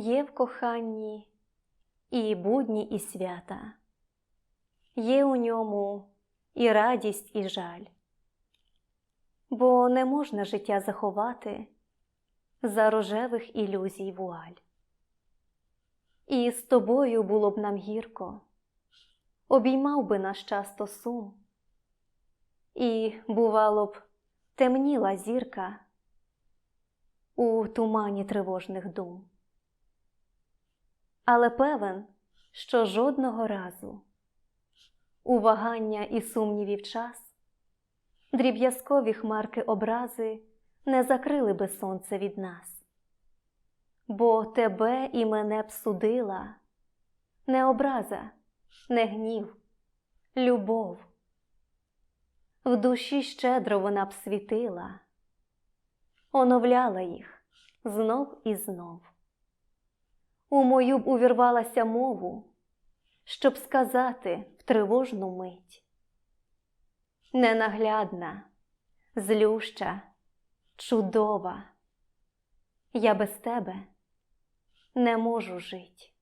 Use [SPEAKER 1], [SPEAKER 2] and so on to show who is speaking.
[SPEAKER 1] Є в коханні і будні, і свята, є у ньому і радість, і жаль, бо не можна життя заховати за рожевих ілюзій вуаль. І з тобою було б нам гірко, обіймав би нас часто сум, і, бувало б, темніла зірка у тумані тривожних дум. Але певен, що жодного разу у вагання і сумнівів час дріб'язкові хмарки образи не закрили би сонце від нас, бо тебе і мене б судила не образа, не гнів, любов. В душі щедро вона б світила, оновляла їх знов і знов. У мою б увірвалася мову, щоб сказати в тривожну мить. Ненаглядна, злюща, чудова, я без тебе не можу жить.